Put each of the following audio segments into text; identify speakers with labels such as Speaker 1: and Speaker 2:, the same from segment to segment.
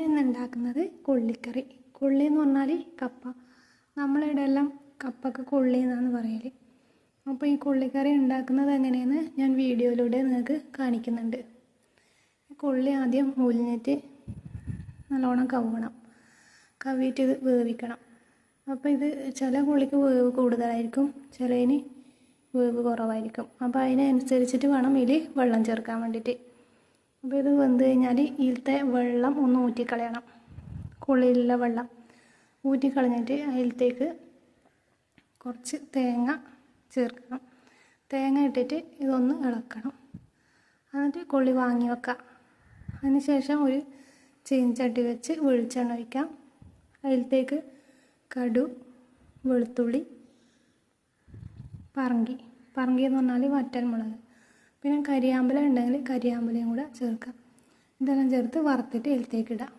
Speaker 1: ഞാൻ ഉണ്ടാക്കുന്നത് കൊള്ളിക്കറി. കൊള്ളി എന്ന് പറഞ്ഞാൽ കപ്പ. നമ്മളിവിടെ എല്ലാം കപ്പക്ക് കൊള്ളി എന്നാണ് പറയൽ അപ്പോൾ ഈ കൊള്ളിക്കറി ഉണ്ടാക്കുന്നത് എങ്ങനെയെന്ന് ഞാൻ വീഡിയോയിലൂടെ നിങ്ങൾക്ക് കാണിക്കുന്നുണ്ട്. കൊള്ളി ആദ്യം മുലിഞ്ഞിട്ട് നല്ലോണം കവണം കവിയിട്ട് ഇത് വേവിക്കണം. അപ്പോൾ ഇത് ചില കൊള്ളിക്ക് വേവ് കൂടുതലായിരിക്കും ചിലതിന് വേവ് കുറവായിരിക്കും. അപ്പോൾ അതിനനുസരിച്ചിട്ട് വേണം ഇതിൽ വെള്ളം ചേർക്കാൻ വേണ്ടിയിട്ട്. അപ്പോൾ ഇത് വെന്ത് കഴിഞ്ഞാൽ ഇതിലത്തെ വെള്ളം ഒന്ന് ഊറ്റിക്കളയണം. കുളിയിലുള്ള വെള്ളം ഊറ്റിക്കളഞ്ഞിട്ട് അതിലത്തേക്ക് കുറച്ച് തേങ്ങ ചേർക്കണം. തേങ്ങ ഇട്ടിട്ട് ഇതൊന്ന് ഇളക്കണം. എന്നിട്ട് കൊള്ളി വാങ്ങി വെക്കുക അതിനുശേഷം ഒരു ചീനച്ചട്ടി വെച്ച് വെളിച്ചെണ്ണ ഒഴിക്കാം. അതിലത്തേക്ക് കടു വെളുത്തുള്ളി പറങ്കി. പറങ്കി എന്ന് പറഞ്ഞാൽ വറ്റൽമുളക്. പിന്നെ കരിയാമ്പല ഉണ്ടെങ്കിൽ കരിയാമ്പലയും കൂടെ ചേർക്കാം ഇതെല്ലാം ചേർത്ത് വറുത്തിട്ട് ഇടാം.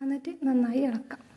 Speaker 1: എന്നിട്ട് നന്നായി ഇളക്കാം.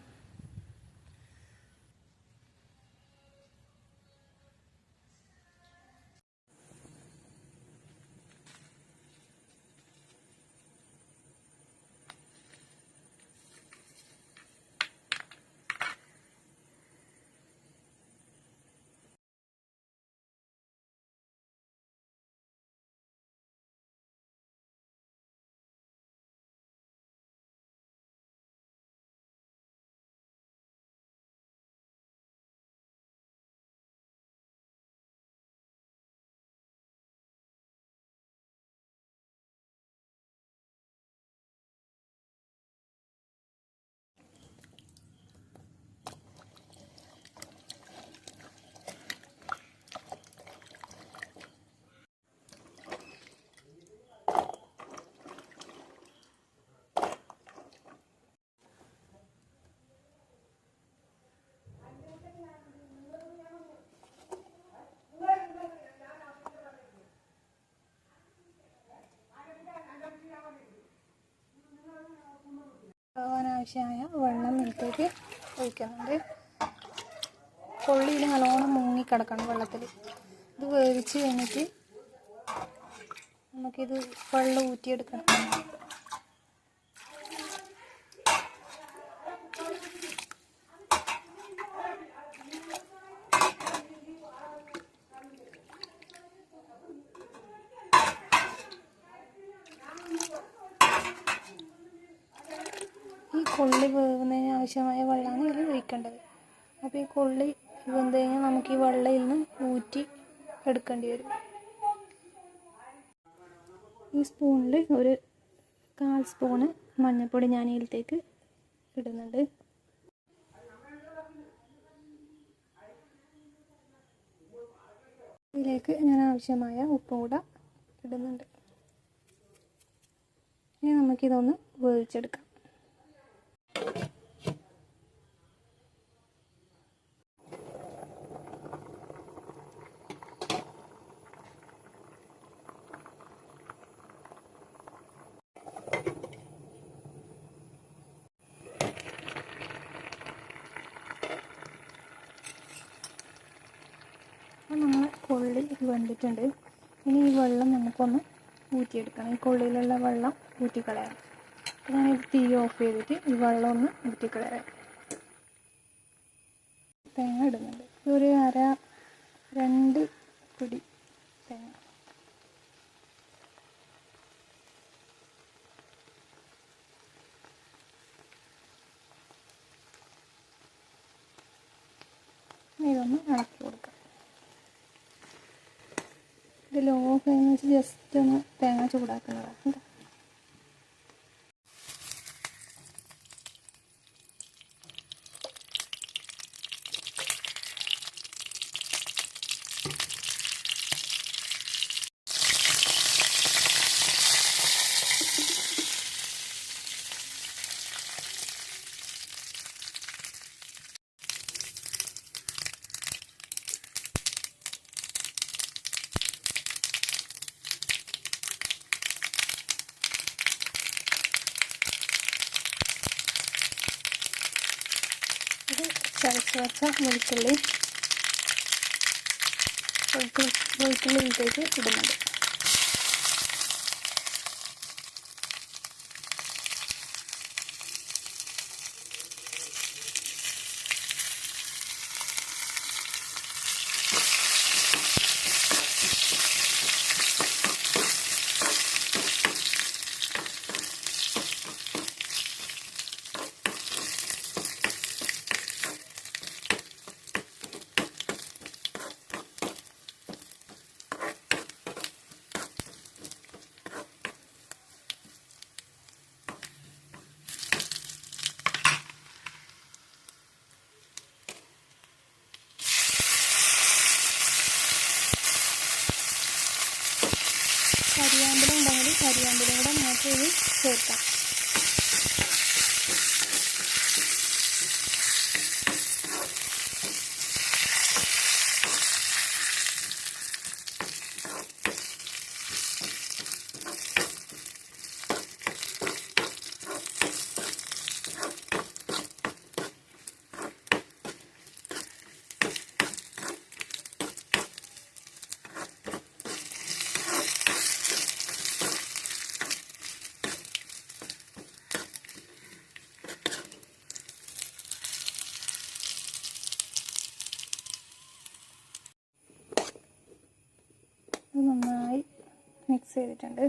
Speaker 1: ആവശ്യമായ വെള്ളം ഇതിലേക്ക് ഒഴിക്കുന്നുണ്ട്. കൊള്ളിയിൽ നല്ലോണം മുങ്ങിക്കിടക്കണം വെള്ളത്തിൽ ഇത് വേവിച്ച് കഴിഞ്ഞിട്ട് നമുക്കിത് വെള്ളം ഊറ്റിയെടുക്കണം ഈ കൊള്ളി വേവുന്നതിന് ആവശ്യമായ വെള്ളമാണ് ഇതിൽ ഒഴിക്കേണ്ടത്. അപ്പോൾ ഈ കൊള്ളി വെന്ത് കഴിഞ്ഞാൽ നമുക്ക് ഈ വെള്ളയിൽ നിന്ന് ഊറ്റി എടുക്കേണ്ടി വരും. ഈ സ്പൂണിൽ ഒരു കാൽ സ്പൂണ് മഞ്ഞൾപ്പൊടി ഞാൻ ഇതിലേക്ക് ഇടുന്നുണ്ട്. ഇതിലേക്ക് ഞാൻ ആവശ്യമായ ഉപ്പും കൂടെ ഇടുന്നുണ്ട്. ഇനി നമുക്കിതൊന്ന് വേവിച്ചെടുക്കാം അപ്പോൾ നമ്മൾ കൊള്ളി വെന്തിട്ടുണ്ട് ഇനി ഈ വെള്ളം നമുക്കൊന്ന് ഊറ്റിയെടുക്കണം. ഈ കൊള്ളിയിലുള്ള വെള്ളം ഊറ്റിക്കളയാം അപ്പോൾ ഞാനിത് തീ ഓഫ് ചെയ്തിട്ട് ഈ വെള്ളം ഒന്ന് ഊറ്റിക്കളയാം. തേങ്ങ ഇടുന്നുണ്ട്. ഒരു അര രണ്ട് പിടി തേങ്ങ. ഇതൊന്ന് ഇളക്കി ഇത് ലോ ഫ്ലെയിം വെച്ച് ജസ്റ്റ് ഒന്ന് തേങ്ങ ചൂടാക്കുന്നതാണ്. ഇത് ചതച്ച് വെച്ച വെളുത്തുള്ളി. വെളുത്തുള്ളി കരിയാമ്പലും ഉണ്ടെങ്കിൽ കരിയാമ്പലും കൂടെ നമുക്ക് ഇത് ചേർക്കാം. മിക്സ് ചെയ്തിട്ടുണ്ട്.